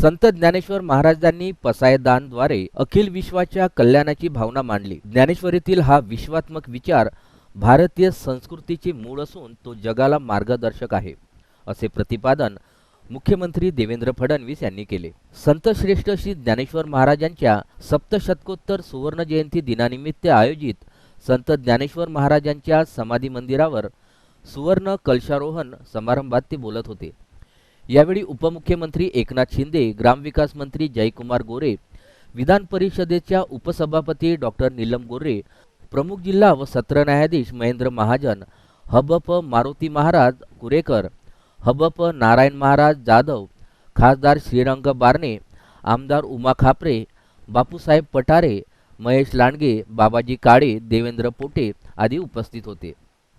संत ज्ञानेश्वर महाराजांनी पसायदानद्वारे अखिल विश्वाच्या कल्याणाची भावना मांडली. ज्ञानेश्वरीतील हा विश्वात्मक विचार भारतीय संस्कृतीचे मूळ असून तो जगाला मार्गदर्शक आहे असे प्रतिपादन मुख्यमंत्री देवेंद्र फडणवीस यांनी केले. संत श्रेष्ठ श्री ज्ञानेश्वर महाराजांच्या सप्तशतकोत्तर सुवर्ण जयंती दिनानिमित्त आयोजित संत ज्ञानेश्वर महाराजांच्या समाधी मंदिरावर सुवर्ण कलशारोहण समारंभात ते बोलत होते. यावेळी उपमुख्यमंत्री एकनाथ शिंदे ग्रामविकास मंत्री जयकुमार गोरे विधान परिषदेच्या उपसभापती डॉक्टर नीलम गोरे प्रमुख जिल्हा व सत्र न्यायाधीश महेंद्र महाजन हबप मारुती महाराज कुरेकर हबप नारायण महाराज जाधव खासदार श्रीरंग बारणे आमदार उमा खापरे बापूसाहेब पठारे महेश लांडगे बाबाजी काळे देवेंद्र पोटे आदी उपस्थित होते.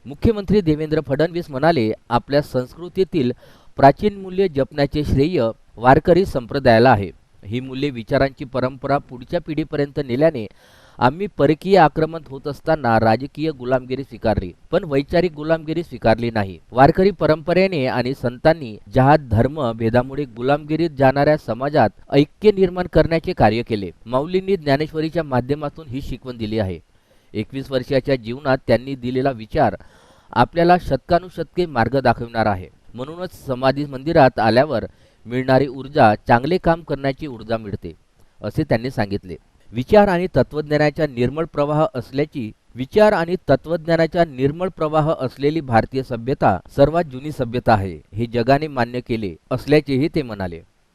मुख्यमंत्री देवेंद्र फडणवीस म्हणाले आपल्या संस्कृतीतील प्राचीन मूल्ये जपण्याचे श्रेय वारकरी संप्रदायाला आहे. ही मूल्ये विचारांची परंपरा पुढच्या पिढीपर्यंत नेल्याने आम्ही परकीय आक्रमण होत असताना राजकीय गुलामगिरी स्वीकारली पण वैचारिक गुलामगिरी स्वीकारली नाही. वारकरी परंपरेने आणि संतांनी जहात धर्म भेदामुळे गुलामगिरीत जाणाऱ्या समाजात ऐक्य निर्माण करण्याचे कार्य केले. माऊलींनी ज्ञानेश्वरीच्या माध्यमातून ही शिकवण दिली आहे. एकवीस वर्षाच्या जीवनात त्यांनी दिलेला विचार आपल्याला शतकानुशतके मार्ग दाखविणार आहे. म्हणूनच समाधी मंदिरात आल्यावर मिळणारी ऊर्जा चांगले काम करण्याची ऊर्जा मिळते असे त्यांनी सांगितले. विचार आणि तत्वज्ञानाचा निर्मळ प्रवाह असल्याची विचार आणि तत्वज्ञानाचा निर्मळ प्रवाह असलेली भारतीय सभ्यता सर्वात जुनी सभ्यता आहे हे जगाने मान्य केले असल्याचेही ते म्हणाले.